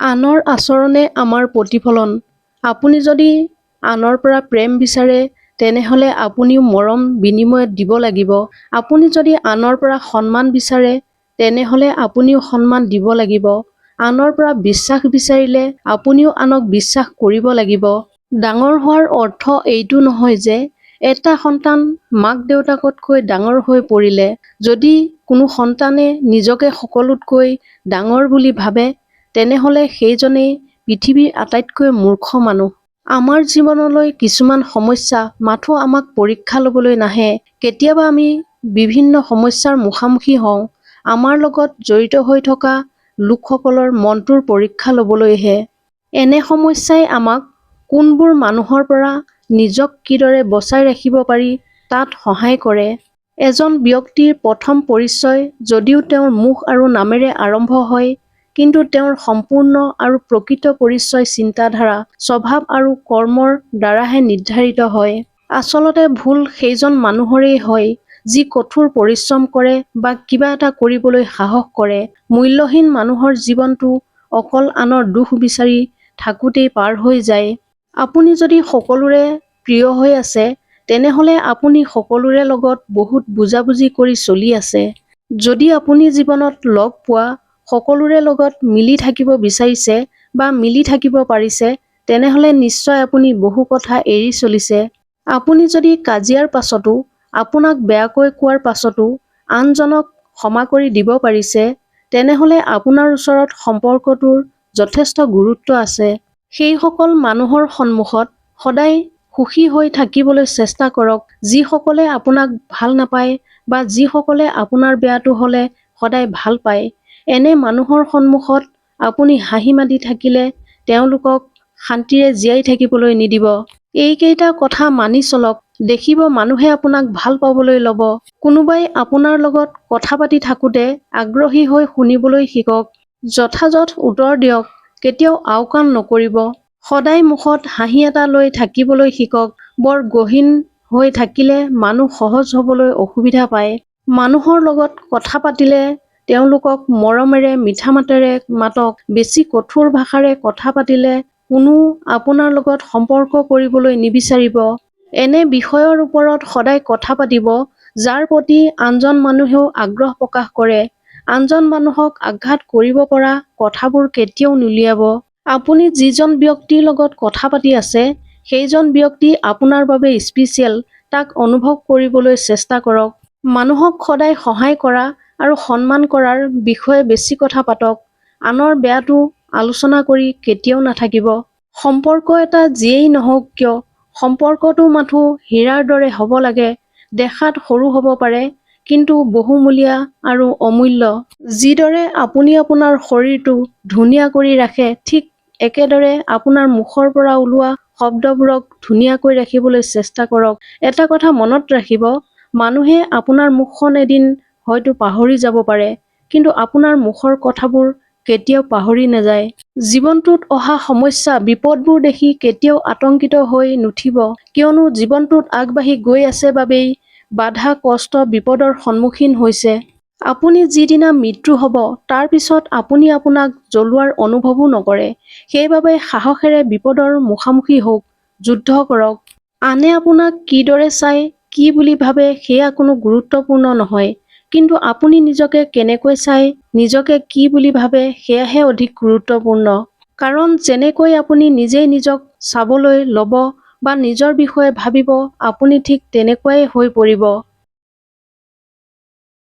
আনৰ আচৰণে আমাৰ প্ৰতিফলন। আপুনি যদি আনৰ পৰা প্ৰেম বিচাৰে তেনেহ'লে আপুনিও মৰম বিনিময়ত দিব লাগিব। আপুনি যদি আনৰ পৰা সন্মান বিচাৰে তেনেহ'লে আপুনিও সন্মান দিব লাগিব। আনৰ পৰা বিশ্বাস বিচাৰিলে আপুনিও আনক বিশ্বাস কৰিব লাগিব। ডাঙৰ হোৱাৰ অৰ্থ এইটো নহয় যে এটা সন্তান মাক দেউতাকতকৈ ডাঙৰ হৈ পৰিলে। যদি কোনো সন্তানে নিজকে সকলোতকৈ ডাঙৰ বুলি ভাবে তেনেহ'লে সেইজনেই পৃথিৱীৰ আটাইতকৈ মূৰ্খ মানুহ। আমাৰ জীৱনলৈ কিছুমান সমস্যা মাথো আমাক পৰীক্ষা ল'বলৈ নাহে। কেতিয়াবা আমি বিভিন্ন সমস্যাৰ মুখামুখি হওঁ। আমাৰ লগত জড়িত হৈ থকা লোকসকলৰ মনটোৰ পৰীক্ষা ল'বলৈহে। এনে সমস্যাই আমাক কোনবোৰ মানুহৰ পৰা নিজক কিদৰে বচাই ৰাখিব পাৰি তাত সহায় কৰে। এজন ব্যক্তিৰ প্ৰথম পৰিচয় যদিও তেওঁৰ মুখ আৰু নামেৰে আৰম্ভ হয় কিন্তু তেওঁৰ সম্পূৰ্ণ আৰু প্ৰকৃত পৰিচয় চিন্তাধাৰা স্বভাৱ আৰু কৰ্মৰ দ্বাৰাহে নিৰ্ধাৰিত হয়। আচলতে ভুল সেইজন মানুহৰেই হয় যি কঠোৰ পৰিশ্ৰম কৰে বা কিবা এটা কৰিবলৈ সাহস কৰে। মূল্যহীন মানুহৰ জীৱনটো অকল আনৰ দোষ বিচাৰি থাকোঁতেই পাৰ হৈ যায়। আপুনি যদি সকলোৰে প্ৰিয় হৈ আছে তেনেহ'লে আপুনি সকলোৰে লগত বহুত বুজাবুজি কৰি চলি আছে। যদি আপুনি জীৱনত লগ পোৱা সকলোৰে লগত মিলি থাকিব বিচাৰিছে বা মিলি থাকিব পাৰিছে তেনেহ'লে নিশ্চয় আপুনি বহু কথা এৰি চলিছে। আপুনি যদি কাজিয়াৰ পাছতো আপোনাক বেয়াকৈ কোৱাৰ পাছতো আনজনক ক্ষমা কৰি দিব পাৰিছে তেনেহ'লে আপোনাৰ ওচৰত সম্পৰ্কটোৰ যথেষ্ট গুৰুত্ব আছে। সেইসকল মানুহৰ সন্মুখত সদায় সুখী হৈ থাকিবলৈ চেষ্টা কৰক। যিসকলে আপোনাক ভাল নাপায় বা যিসকলে আপোনাৰ বেয়াটো হ'লে সদায় ভাল পায় এনে মানুহৰ সন্মুখত আপুনি হাঁহি মাতি থাকিলে তেওঁলোকক শান্তিৰে জীয়াই থাকিবলৈ নিদিব। এইকেইটা কথা মানি চলক, দেখিব মানুহে আপোনাক ভালো পাবলৈ ল'ব। কোনোবাই আপোনাৰ লগত কথা পাতি থাকোঁতে আগ্ৰহী হৈ শুনিবলৈ শিকক। যথাযথ উত্তৰ দিয়ক, কেতিয়াও আওকাণ নকৰিব। সদায় মুখত হাঁহি এটা লৈ থাকিবলৈ শিকক। বৰ গহীন হৈ থাকিলে মানুহ সহজ হ'বলৈ অসুবিধা পায়। মানুহৰ লগত কথা পাতিলে তেওঁলোকক মৰমেৰে মিঠা মাতেৰে মাতক বেছি কঠোৰ ভাষাৰে কথা পাতিলে কোনো আপোনাৰ লগত সম্পৰ্ক কৰিবলৈ নিবিচাৰিব। এনে বিষয়ৰ ওপৰত সদায় কথা পাতিব যাৰ প্ৰতি আনজন মানুহেও আগ্ৰহ প্ৰকাশ কৰে। আনজন মানুহক আঘাত কৰিব পৰা কথাবোৰ কেতিয়াও নুলিয়াব। আপুনি যিজন ব্যক্তিৰ লগত কথা পাতি আছে সেইজন ব্যক্তি আপোনাৰ বাবে স্পেচিয়েল তাক অনুভৱ কৰিবলৈ চেষ্টা কৰক। মানুহক সদায় সহায় কৰা আৰু সন্মান কৰাৰ বিষয়ে বেছি কথা পাতক। আনৰ বেয়াটো আলোচনা কৰি কেতিয়াও নাথাকিব। সম্পৰ্ক এটা যিয়েই নহওক কিয় সম্পৰ্কটো মাথো হীৰাৰ দৰে হ'ব লাগে দেখাত সৰু হ'ব পাৰে কিন্তু বহুমূলীয়া আৰু অমূল্য। যিদৰে আপুনি আপোনাৰ শৰীৰটো ধুনীয়া কৰি ৰাখে ঠিক একেদৰে আপোনাৰ মুখৰ পৰা ওলোৱা শব্দবোৰক ধুনীয়াকৈ ৰাখিবলৈ চেষ্টা কৰক। এটা কথা মনত ৰাখিব মানুহে আপোনাৰ মুখখন এদিন হয়তো পাহৰি যাব পাৰে কিন্তু আপোনাৰ মুখৰ কথাবোৰ কেতিয়াও পাহৰি নাযায়। জীৱনটোত অহা সমস্যা বিপদবোৰ দেখি কেতিয়াও আতংকিত হৈ নুঠিব কিয়নো জীৱনটোত আগবাঢ়ি গৈ আছে বাবেই বাধা কষ্ট বিপদৰ সন্মুখীন হৈছে। আপুনি যিদিনা মৃত্যু হ'ব তাৰ পিছত আপুনি আপোনাক জ্বলোৱাৰ অনুভৱো নকৰে। সেইবাবে সাহসেৰে বিপদৰ মুখামুখি হওক যুদ্ধ কৰক। আনে আপোনাক কিদৰে চায় কি বুলি ভাবে সেয়া কোনো গুৰুত্বপূৰ্ণ নহয়। কিন্তু আপুনি নিজকে কেনেকৈ চায়, নিজকে কি বুলি ভাবে, সেয়াহে অধিক গুৰুত্বপূৰ্ণ। কাৰণ যেনেকৈ আপুনি নিজেই নিজক চাবলৈ ল'ব বা নিজৰ বিষয়ে ভাবিব, আপুনি ঠিক তেনেকুৱাই হৈ পৰিব।